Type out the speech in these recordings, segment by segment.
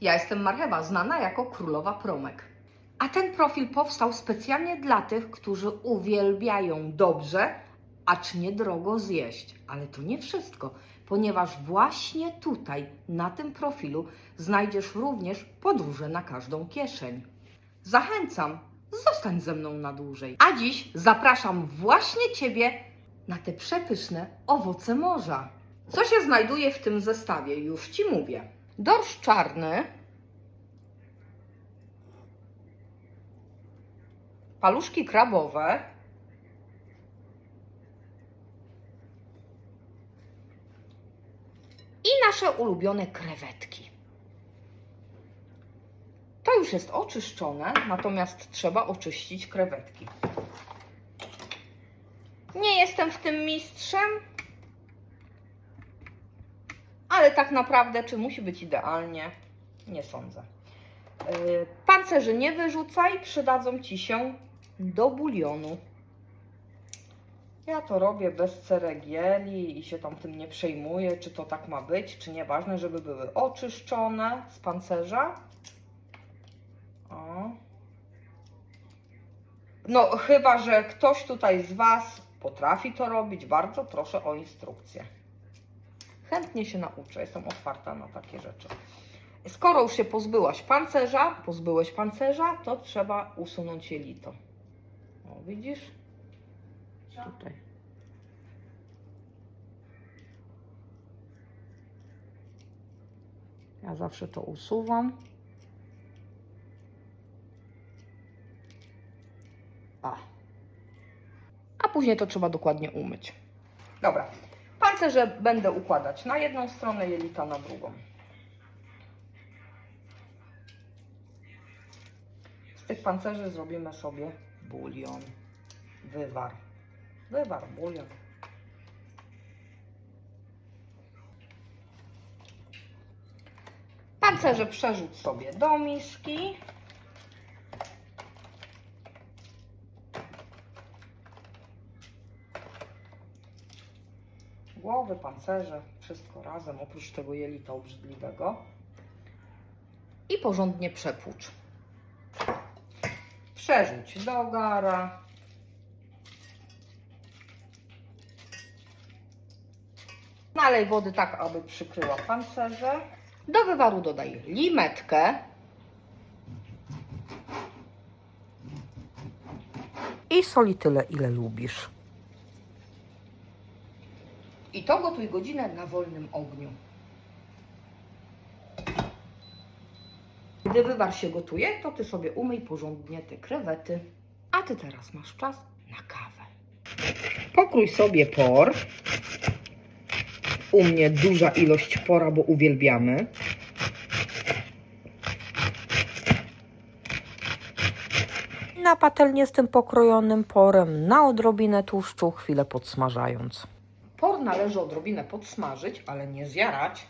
Ja jestem Marchewa, znana jako królowa promek. A ten profil powstał specjalnie dla tych, którzy uwielbiają dobrze, acz niedrogo zjeść. Ale to nie wszystko, ponieważ właśnie tutaj, na tym profilu, znajdziesz również podróże na każdą kieszeń. Zachęcam, zostań ze mną na dłużej. A dziś zapraszam właśnie Ciebie na te przepyszne owoce morza. Co się znajduje w tym zestawie? Już Ci mówię. Dorsz czarny, paluszki krabowe, i nasze ulubione krewetki. To już jest oczyszczone, natomiast trzeba oczyścić krewetki. Nie jestem w tym mistrzem, ale tak naprawdę, czy musi być idealnie? Nie sądzę. Yy, Pancerzy nie wyrzucaj, przydadzą Ci się do bulionu. Ja to robię bez ceregieli i się tam tym nie przejmuję, czy to tak ma być, czy nie. Ważne, żeby były oczyszczone z pancerza. O. No, chyba, że ktoś tutaj z Was potrafi to robić, bardzo proszę o instrukcję. Chętnie się nauczę, jestem otwarta na takie rzeczy. Skoro już się pozbyłaś pancerza, pozbyłeś pancerza, to trzeba usunąć jelito. O, widzisz? Tutaj. Ja zawsze to usuwam. A. A później to trzeba dokładnie umyć. Dobra. Pancerze będę układać na jedną stronę, jelita na drugą. Z tych pancerzy zrobimy sobie bulion, wywar. Wywar, bulion. Pancerze przerzuć sobie do miski. Głowy, pancerze, wszystko razem, oprócz tego jelita obrzydliwego. I porządnie przepłucz. Przerzuć do gara. Nalej wody tak, aby przykryła pancerze. Do wywaru dodaj limetkę. I soli tyle, ile lubisz. To gotuj godzinę na wolnym ogniu. Gdy wywar się gotuje, to ty sobie umyj porządnie te krewety. A ty teraz masz czas na kawę. Pokrój sobie por. U mnie duża ilość pora, bo uwielbiamy. Na patelnię z tym pokrojonym porem, na odrobinę tłuszczu, chwilę podsmażając. Należy odrobinę podsmażyć, ale nie zjarać.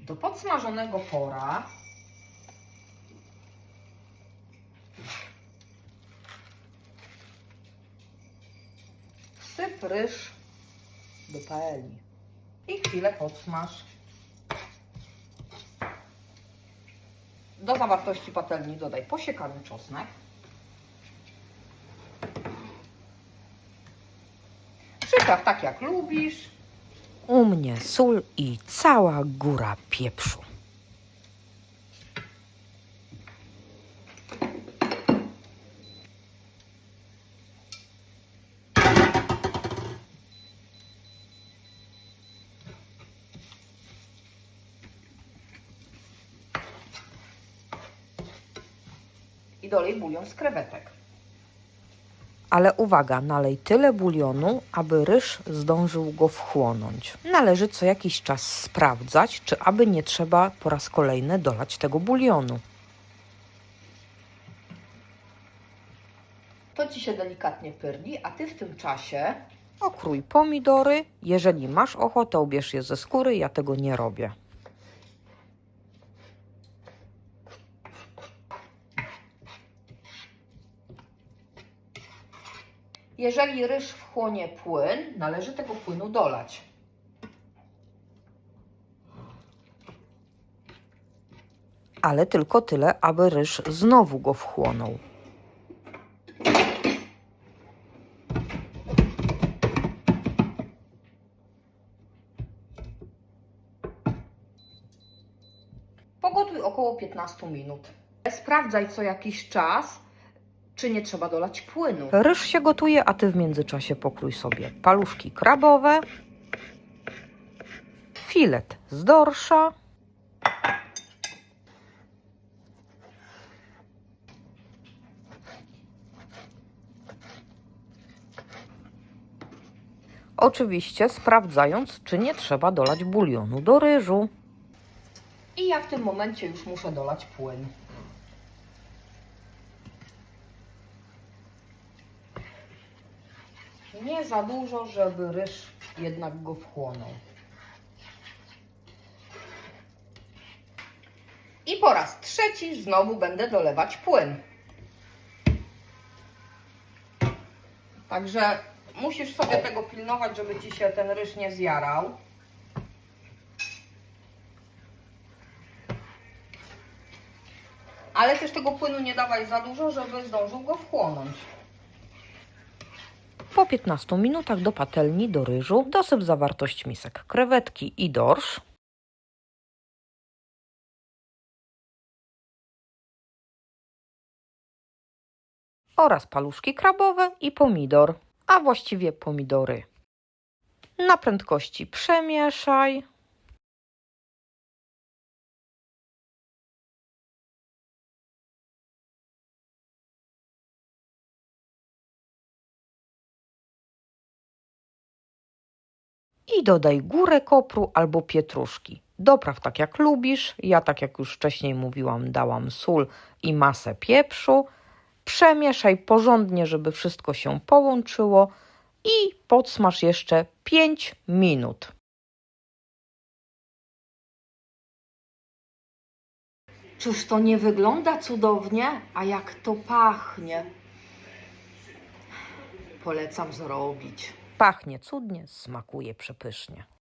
Do podsmażonego pora wsyp ryż do paeli i chwilę podsmaż. Do zawartości patelni dodaj posiekany czosnek. Przypraw tak jak lubisz. U mnie sól i cała góra pieprzu. i dolej bulion z krewetek. Ale uwaga, nalej tyle bulionu, aby ryż zdążył go wchłonąć. Należy co jakiś czas sprawdzać, czy aby nie trzeba po raz kolejny dolać tego bulionu. To ci się delikatnie pyrni, a ty w tym czasie Okrój pomidory. Jeżeli masz ochotę, ubierz je ze skóry. Ja tego nie robię. Jeżeli ryż wchłonie płyn, należy tego płynu dolać. ale tylko tyle, aby ryż znowu go wchłonął. Pogotuj około 15 minut. Sprawdzaj co jakiś czas, czy nie trzeba dolać płynu. Ryż się gotuje, a ty w międzyczasie pokrój sobie paluszki krabowe, filet z dorsza, Oczywiście sprawdzając, czy nie trzeba dolać bulionu do ryżu. I ja w tym momencie już muszę dolać płyn. Nie za dużo, żeby ryż jednak go wchłonął. I po raz trzeci znowu będę dolewać płyn. Także musisz sobie tego pilnować, żeby ci się ten ryż nie zjarał. Ale też tego płynu nie dawaj za dużo, żeby zdążył go wchłonąć. Po 15 minutach do patelni do ryżu dosyp zawartość misek krewetki i dorsz. Oraz paluszki krabowe i pomidor, a właściwie pomidory. Na prędkości przemieszaj. I dodaj górę kopru albo pietruszki. Dopraw tak jak lubisz. Ja, tak jak już wcześniej mówiłam, dałam sól i masę pieprzu. Przemieszaj porządnie, żeby wszystko się połączyło i podsmaż jeszcze 5 minut. Czyż to nie wygląda cudownie? A jak to pachnie? Polecam zrobić. Pachnie cudnie, smakuje przepysznie.